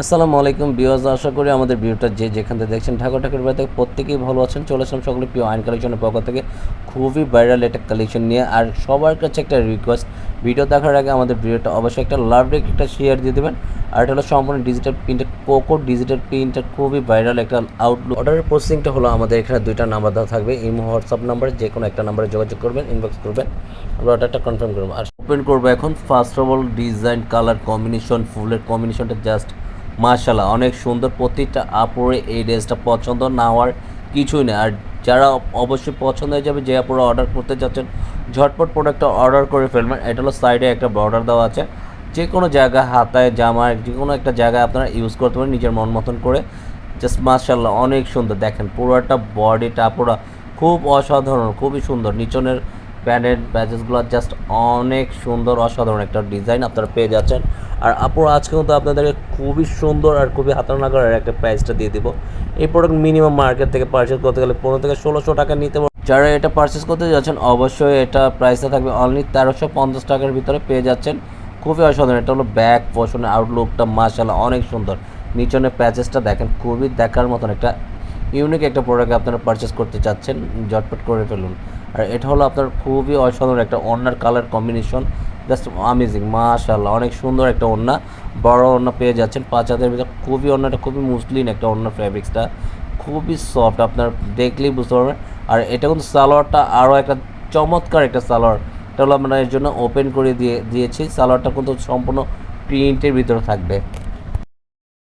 আসসালামু আলাইকুম বিওয়াজ আশা করি আমাদের ভিডিওটা যে যেখান থেকে দেখছেন ঠাকুর ঠাকুর বাড়িতে প্রত্যেকেই ভালো আছেন, চলে আসলাম সকলে প্রিয় আইন কালেকশনের পক্ষ থেকে। খুবই ভাইরাল একটা কালেকশন নিয়ে। আর সবার কাছে একটা রিকোয়েস্ট ভিডিও দেখার আগে আমাদের ভিডিওটা অবশ্যই একটা লাভ রেক একটা শেয়ার দিয়ে দেবেন। আর এটা হলো সম্পূর্ণ ডিজিটাল প্রিন্টের কোকো ডিজিটাল প্রিন্টের খুবই ভাইরাল একটা আউটলুক অর্ডারের প্রসেসিংটা হলো আমাদের এখানে দুইটা নাম্বার দেওয়া থাকবে। ইমো হোয়াটসঅ্যাপ নাম্বারে যে কোনো একটা নাম্বারে যোগাযোগ করবেন ইনবক্স করবেন। আমরা অর্ডারটা কনফার্ম করব। আর ওপেন করব এখন। First of all design colour combination ফুলের কম্বিনেশনটা জাস্ট মার্শাল্লাহ অনেক সুন্দর। প্রতিটা আপুরে এই ড্রেসটা পছন্দ না হওয়ার কিছুই নেই। আর যারা অবশ্যই পছন্দ হয়ে যাবে, যে আপুরা অর্ডার করতে যাচ্ছেন, ঝটপট প্রোডাক্টটা অর্ডার করে ফেলবেন। এটা হলো সাইডে একটা বর্ডার দেওয়া আছে। যে কোনো জায়গায় হাতায়, জামায় যে কোনো একটা জায়গায় আপনারা ইউজ করতে পারেন নিজের মন মতন করে। জাস্ট মার্শাল্লাহ অনেক সুন্দর। দেখেন, পুরোটা বডিটা পুরো খুব অসাধারণ, খুবই সুন্দর। নিচনের প্যানেল ব্যাচেসগুলো জাস্ট অনেক সুন্দর, অসাধারণ একটা ডিজাইন আপনারা পেয়ে যাচ্ছেন। আর আপুর আজকে কিন্তু আপনাদেরকে খুবই সুন্দর আর খুবই হাতার নাগারের একটা প্রাইসটা দিয়ে দিব। এই প্রোডাক্ট মিনিমাম মার্কেট থেকে পারচেস করতে গেলে পনেরো থেকে ষোলোশো টাকা নিতে যারা এটা পারচেস করতে যাচ্ছেন, অবশ্যই এটা প্রাইসটা থাকবে অনলি তেরোশো পঞ্চাশ টাকার ভিতরে পেয়ে যাচ্ছেন। খুবই অসাধারণ, এটা হলো ব্যাক পোষণের আউটলুকটা মার্শাল্লাহ অনেক সুন্দর। নিচনের প্যাচেসটা দেখেন, খুবই দেখার মতন একটা ইউনিক একটা প্রোডাক্ট আপনারা পারচেস করতে চাচ্ছেন। ঝটপট করে ফেলুন। আর এটা হলো আপনার খুবই অসাধারণ একটা ওড়নার কালার কম্বিনেশন জাস্ট আমেজিং মাশাল্লাহ অনেক সুন্দর একটা ওড়না, বড় ওড়না পেয়ে যাচ্ছেন। পাঁচ হাতের ভিতরে খুবই ওড়নাটা খুবই মুসলিন একটা ওড়নার ফ্যাব্রিক্সটা খুবই সফট আপনার দেখলেই বুঝতে পারবেন। আর এটা কিন্তু সালোয়ারটা আরও একটা চমৎকার একটা সালোয়ার, এটা হলো আমরা এর জন্য ওপেন করে দিয়ে, দিয়েছি। সালোয়ারটা কিন্তু সম্পূর্ণ প্রিন্টের ভিতরে থাকবে।